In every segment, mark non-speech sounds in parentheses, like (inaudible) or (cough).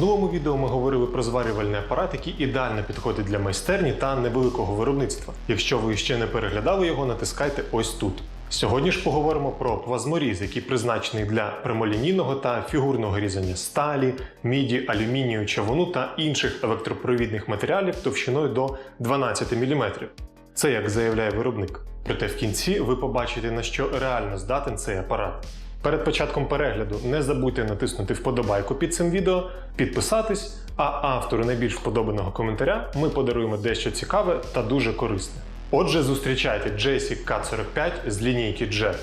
Минулому відео ми говорили про зварювальний апарат, який ідеально підходить для майстерні та невеликого виробництва. Якщо ви ще не переглядали його, натискайте ось тут. Сьогодні ж поговоримо про плазморіз, який призначений для прямолінійного та фігурного різання сталі, міді, алюмінію, чавуну та інших електропровідних матеріалів товщиною до 12 мм. Це як заявляє виробник. Проте в кінці ви побачите, на що реально здатен цей апарат. Перед початком перегляду не забудьте натиснути вподобайку під цим відео, підписатись, а автору найбільш вподобаного коментаря ми подаруємо дещо цікаве та дуже корисне. Отже, зустрічайте JC K45 з лінійки Jet.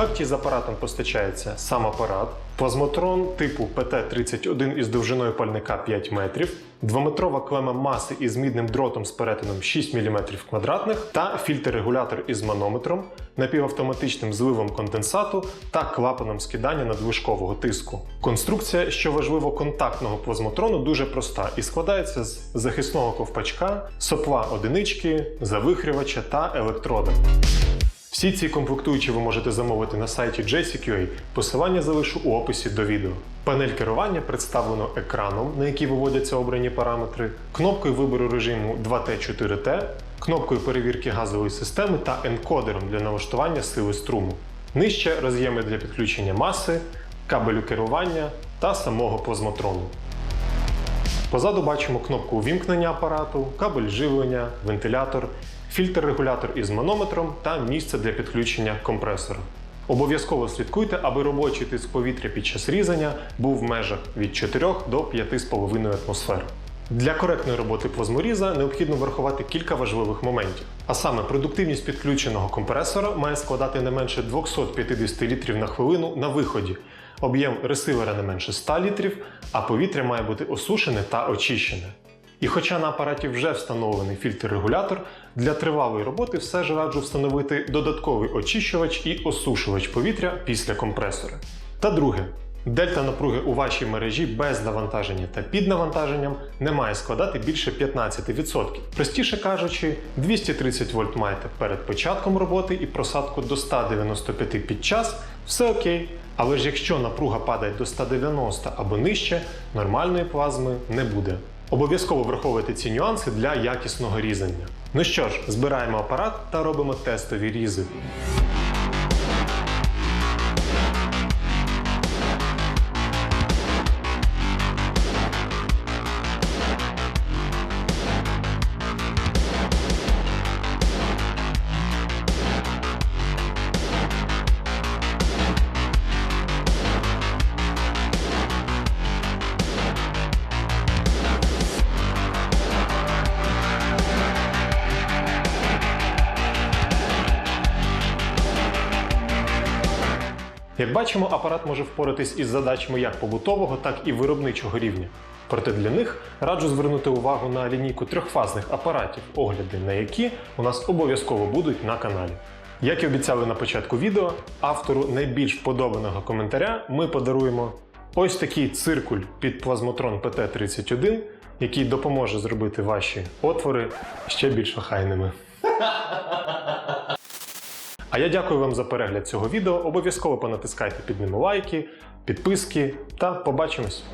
Комплекті з апаратом постачається сам апарат, плазмотрон типу PT31 із довжиною пальника 5 метрів, двометрова клема маси із мідним дротом з перетином 6 мм квадратних та фільтр-регулятор із манометром, напівавтоматичним зливом конденсату та клапаном скидання надвишкового тиску. Конструкція, що важливо, контактного плазмотрону дуже проста і складається з захисного ковпачка, сопла одинички, завихрювача та електрода. Всі ці комплектуючі ви можете замовити на сайті JCQA. Посилання залишу у описі до відео. Панель керування представлено екраном, на який виводяться обрані параметри, кнопкою вибору режиму 2T4T, кнопкою перевірки газової системи та енкодером для налаштування сили струму. Нижче роз'єми для підключення маси, кабелю керування та самого плазмотрону. Позаду бачимо кнопку увімкнення апарату, кабель живлення, вентилятор, фільтр-регулятор із манометром та місце для підключення компресора. Обов'язково слідкуйте, аби робочий тиск повітря під час різання був в межах від 4 до 5,5 атмосфер. Для коректної роботи плазморіза необхідно врахувати кілька важливих моментів. А саме, продуктивність підключеного компресора має складати не менше 250 літрів на хвилину на виході, об'єм ресивера не менше 100 літрів, а повітря має бути осушене та очищене. І хоча на апараті вже встановлений фільтр-регулятор, для тривалої роботи все ж раджу встановити додатковий очищувач і осушувач повітря після компресора. Та друге, дельта напруги у вашій мережі без навантаження та під навантаженням не має складати більше 15%. Простіше кажучи, 230 вольт маєте перед початком роботи і просадку до 195 під час, все окей. Але ж якщо напруга падає до 190 або нижче, нормальної плазми не буде. Обов'язково враховуйте ці нюанси для якісного різання. Ну що ж, збираємо апарат та робимо тестові різи. Як бачимо, апарат може впоратись із задачами як побутового, так і виробничого рівня. Проте для них раджу звернути увагу на лінійку трьохфазних апаратів, огляди на які у нас обов'язково будуть на каналі. Як і обіцяли на початку відео, автору найбільш вподобаного коментаря ми подаруємо ось такий циркуль під плазмотрон PT31, який допоможе зробити ваші отвори ще більш охайними. (laughs) А я дякую вам за перегляд цього відео. Обов'язково понатискайте під ним лайки, підписки та побачимось!